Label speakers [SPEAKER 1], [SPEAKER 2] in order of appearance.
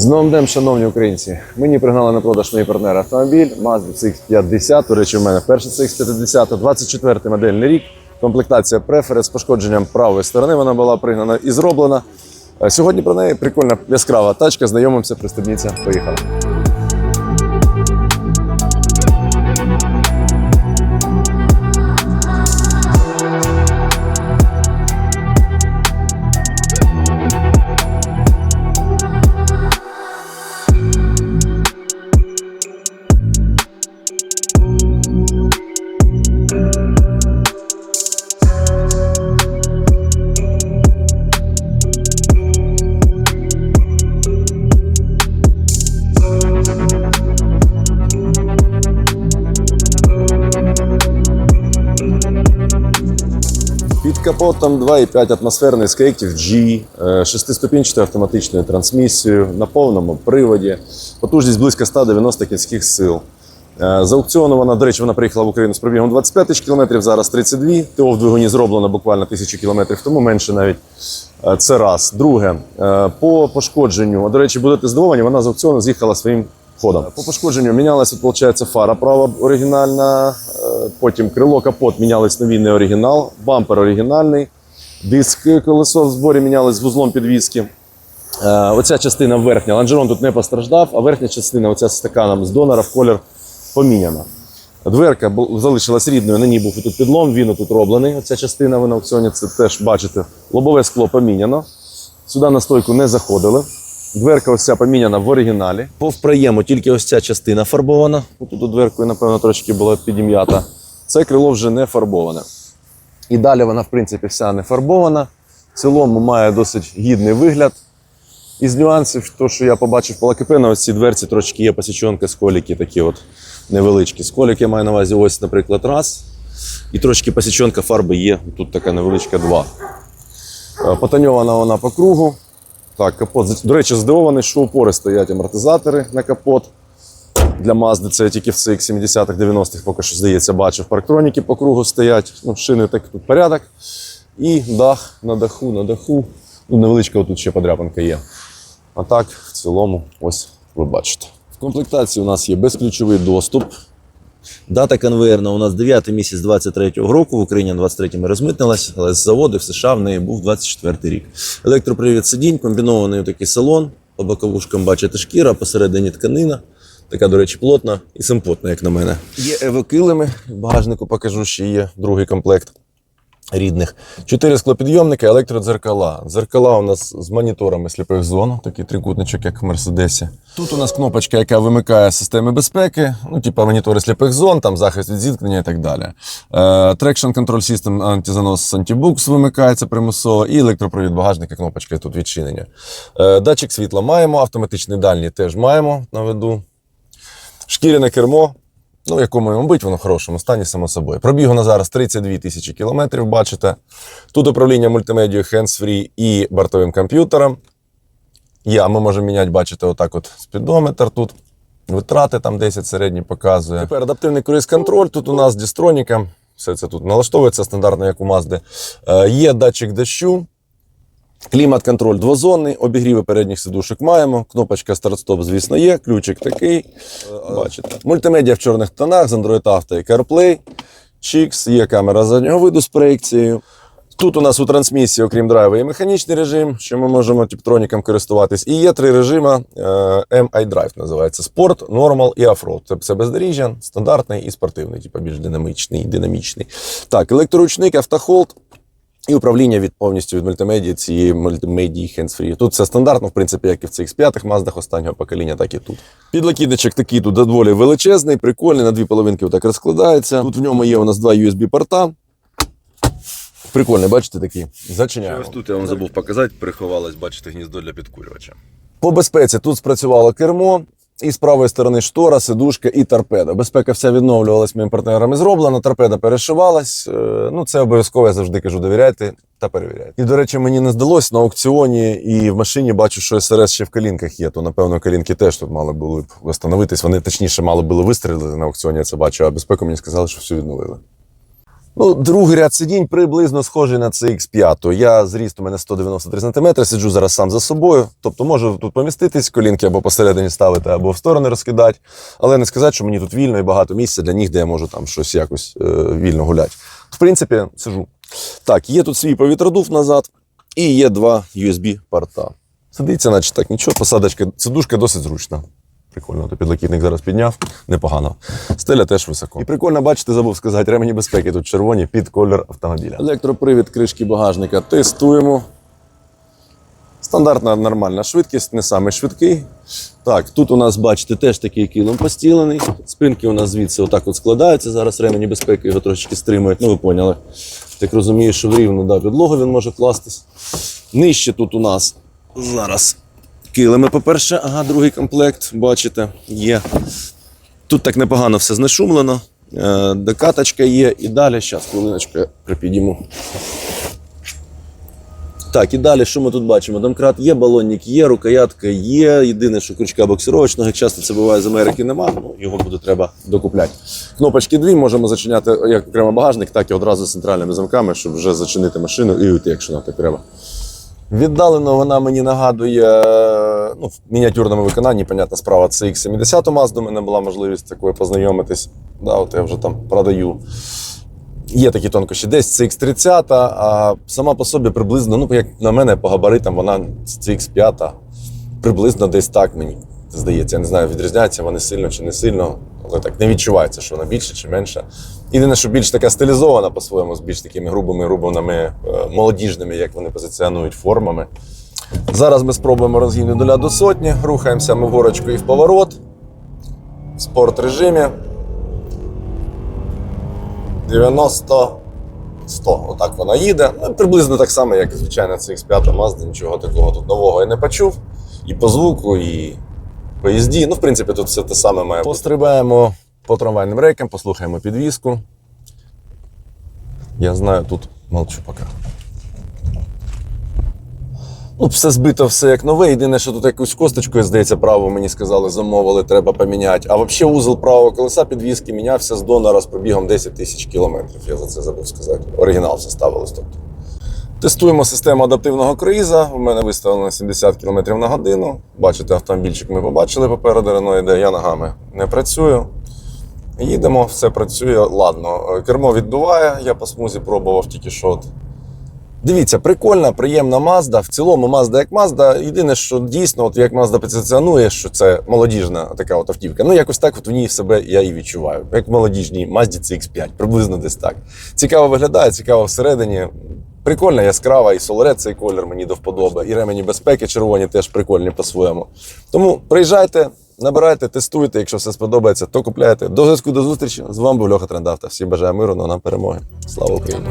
[SPEAKER 1] З новим днем, шановні українці, мені пригнали на продаж мої партнери автомобіль Mazda CX-50. До речі, у мене перший CX-50, 24 модельний рік. Комплектація префери з пошкодженням правої сторони. Вона була пригнана і зроблена. Е, Сьогодні про неї прикольна яскрава тачка. Знайомимося, пристебніться. Поїхали. Капотом 2,5 атмосферний Active G, е, шестиступінчатою автоматичною трансмісією на повному приводі, потужність близько 190 кінських сил. Е, З аукціону вона, до речі, вона приїхала в Україну з пробігом 25 тисяч кілометрів, зараз 32. ТО в двигуні зроблено буквально тисячу кілометрів, тому менше навіть. Е, Це раз. Друге, е, по пошкодженню, до речі, будете здивовані, вона з аукціону з'їхала своїм ходом. По пошкодженню мінялася, виходить, фара права оригінальна, е, потім крило, капот мінялись новий не оригінал, бампер оригінальний, диск колесо в зборі мінялись з вузлом підвіски. Е, Оця частина верхня, лонжерон тут не постраждав, а верхня частина, оця з стаканом з донора в колір поміняна. Дверка залишилась рідною, на ній був тут підлом, він тут роблений. Оця частина ви на аукціоні це теж бачите. Лобове скло поміняно. Сюди на стойку не заходили. Дверка ось ця поміняна в оригіналі. По впраєму тільки ось ця частина фарбована. Тут дверкою, напевно, трошки була підім'ята. Це крило вже не фарбоване. І далі вона, в принципі, вся не фарбована. В цілому має досить гідний вигляд. Із нюансів, то, що я побачив по ЛКП, на ось цій дверці трошки є посічонки, сколіки такі от невеличкі. Сколіки я маю на увазі ось, наприклад, раз. І трошки посічонка фарби є. Тут така невеличка два. Е, Потоньована вона по кругу. Так, капот. До речі, здивований, що упори стоять амортизатори на капот. Для Mazda це тільки в цих 70-х, 90-х поки що, здається, бачив. Парктроніки по кругу стоять. Ну, шини так тут порядок. І дах на даху, на даху. Ну, невеличка тут ще подряпинка є. А так, в цілому, ось ви бачите. В комплектації у нас є безключовий доступ.
[SPEAKER 2] Дата конвейерна у нас 9 місяць 23-го року. В Україні на 23-му розмитнилась, але з заводу в США в неї був 24-й рік. Електропривід сидінь, комбінований такий салон. По боковушкам бачите шкіра, посередині тканина. Така, до речі, плотна і симпотна, як на мене.
[SPEAKER 1] Є евокилими, багажнику покажу, ще є другий комплект рідних. Чотири склопідйомники, електродзеркала. Дзеркала у нас з моніторами сліпих зон, такий трикутничок, як в Мерседесі. Тут у нас кнопочка, яка вимикає системи безпеки, ну, типа монітори сліпих зон, там захист від зіткнення і так далі. Е, Traction Control System антизанос Antibooks вимикається примусово, і електропровід багажника, кнопочка тут відчинення. Е, Датчик світла маємо, автоматичний дальній теж маємо наведу. Шкіряне кермо, ну, в якому, мабуть, воно в хорошому стані, само собою. Пробігу на зараз 32 тисячі кілометрів, бачите. Тут управління мультимедією hands-free і бортовим комп'ютером. Є, а ми можемо міняти, бачите, отак от спідометр тут. Витрати там 10 середні показує. Тепер адаптивний круїз-контроль. Тут у нас дістроніка. Все це тут налаштовується стандартно, як у Mazda. Е, є датчик дощу. Клімат-контроль двозонний, обігріви передніх сидушок маємо. Кнопочка старт-стоп, звісно, є. Ключик такий. Бачите. Мультимедіа в чорних тонах з Android Auto і CarPlay. Чікс, є камера заднього виду з проекцією. Тут у нас у трансмісії, окрім драйва, є механічний режим, що ми можемо типтроніком користуватись. І є три режими е, MI Drive називається Sport, Normal і Offroad. Це, це бездоріжжя, стандартний і спортивний, типу більш динамічний, динамічний. Так, електроручник, автохолд. І управління від повністю від мультимедії цієї мультимедії hands-free. Тут все стандартно, в принципі, як і в цих 5 маздах останнього покоління, так і тут. Підлокітничок такий тут доволі величезний, прикольний, на дві половинки так розкладається. Тут в ньому є у нас два USB-порта. Прикольний, бачите, такий. Зачиняємо.
[SPEAKER 2] Ось тут я вам забув показати, приховалось, бачите, гніздо для підкурювача.
[SPEAKER 1] По безпеці тут спрацювало кермо, і з правої сторони штора, сидушка і торпеда. Безпека вся відновлювалась моїми партнерами зроблена, торпеда перешивалась. Е, Ну, це обов'язково, я завжди кажу, довіряйте та перевіряйте. І, до речі, мені не здалось на аукціоні і в машині бачу, що СРС ще в калінках є, то, напевно, калінки теж тут мали були б встановитись. Вони точніше мали було вистрілити на аукціоні, я це бачу, а безпеку мені сказали, що все відновили. Ну, другий ряд сидінь приблизно схожий на CX5. Я зріст у мене 193 см, сиджу зараз сам за собою. Тобто можу тут поміститись, колінки або посередині ставити, або в сторони розкидати. Але не сказати, що мені тут вільно і багато місця для ніг, де я можу там щось якось е, вільно гуляти. В принципі, сижу. Так, є тут свій повітродув назад, і є два USB-порта. Сидиться, наче так, нічого, посадочка, сидушка досить зручна. Прикольно, то підлокітник зараз підняв, непогано. Стеля теж високо. І прикольно, бачите, забув сказати, ремені безпеки тут червоні під колір автомобіля. Електропривід кришки багажника тестуємо. Стандартна нормальна швидкість, не самий швидкий. Так, тут у нас, бачите, теж такий килим постілений. Спинки у нас звідси отак от складаються. Зараз ремені безпеки його трошечки стримують. Ну, ви поняли. Так розумію, що в рівну да, підлогу він може кластись. Нижче тут у нас зараз килими, по-перше, ага, другий комплект, бачите, є. Тут так непогано все знешумлено. Е, Докаточка є. І далі, зараз, хвилиночку, я припідіму. Так, і далі, що ми тут бачимо? Домкрат є, балонник є, рукоятка є. Єдине, що крючка боксировочного, як часто це буває з Америки, нема. Ну, його буде треба докупляти. Кнопочки дві можемо зачиняти як окремо багажник, так і одразу з центральними замками, щоб вже зачинити машину і уйти, якщо нам так треба. Віддалено вона мені нагадує ну, в мініатюрному виконанні, понятна справа, це X70 Mazda, у мене була можливість такою познайомитись. Да, от я вже там продаю. Є такі тонкощі. Десь це X30, а сама по собі приблизно, ну, як на мене, по габаритам вона це X5, приблизно десь так мені здається. Я не знаю, відрізняються вони сильно чи не сильно, але так не відчувається, що вона більше чи менше. Єдине, що більш така стилізована по-своєму, з більш такими грубими рубаними, е, молодіжними, як вони позиціонують формами. Зараз ми спробуємо розгін нуля до сотні. Рухаємося ми горочкою і в поворот. В спорт режимі. 90 100. Отак вона їде. Ну, приблизно так само, як звичайно, це X5 Mazda, нічого такого тут нового я не почув. І по звуку, і по їзді. Ну, в принципі, тут все те саме має. Пострибаємо по трамвайним рейкам, послухаємо підвіску. Я знаю, тут молчу поки. Ну, все збито, все як нове. Єдине, що тут якусь косточку, здається, право мені сказали, замовили, треба поміняти. А взагалі узол правого колеса підвіски мінявся з донора з пробігом 10 тисяч кілометрів. Я за це забув сказати. Оригінал все ставилось. Тобто. Тестуємо систему адаптивного круїза. У мене виставлено 70 км на годину. Бачите, автомобільчик ми побачили попереду, Рено йде, я ногами не працюю. Їдемо, все працює ладно. Кермо віддуває, я по смузі пробував тільки що. Дивіться, прикольна, приємна Mazda. В цілому Mazda як Mazda. Єдине, що дійсно, от як Mazda позиціонує, що це молодіжна така от автівка. Ну, якось так от в ній себе я і відчуваю. Як в молодіжній Mazda CX5, приблизно десь так. Цікаво виглядає, цікаво всередині. Прикольна, яскрава, і солорет цей колір мені до вподоби, і ремені безпеки червоні теж прикольні по-своєму. Тому приїжджайте, набирайте, тестуйте. Якщо все сподобається, то купляйте. До зв'язку, до зустрічі. З вами був Льоха Трендавта. Всі бажаю миру, но нам перемоги. Слава Україні!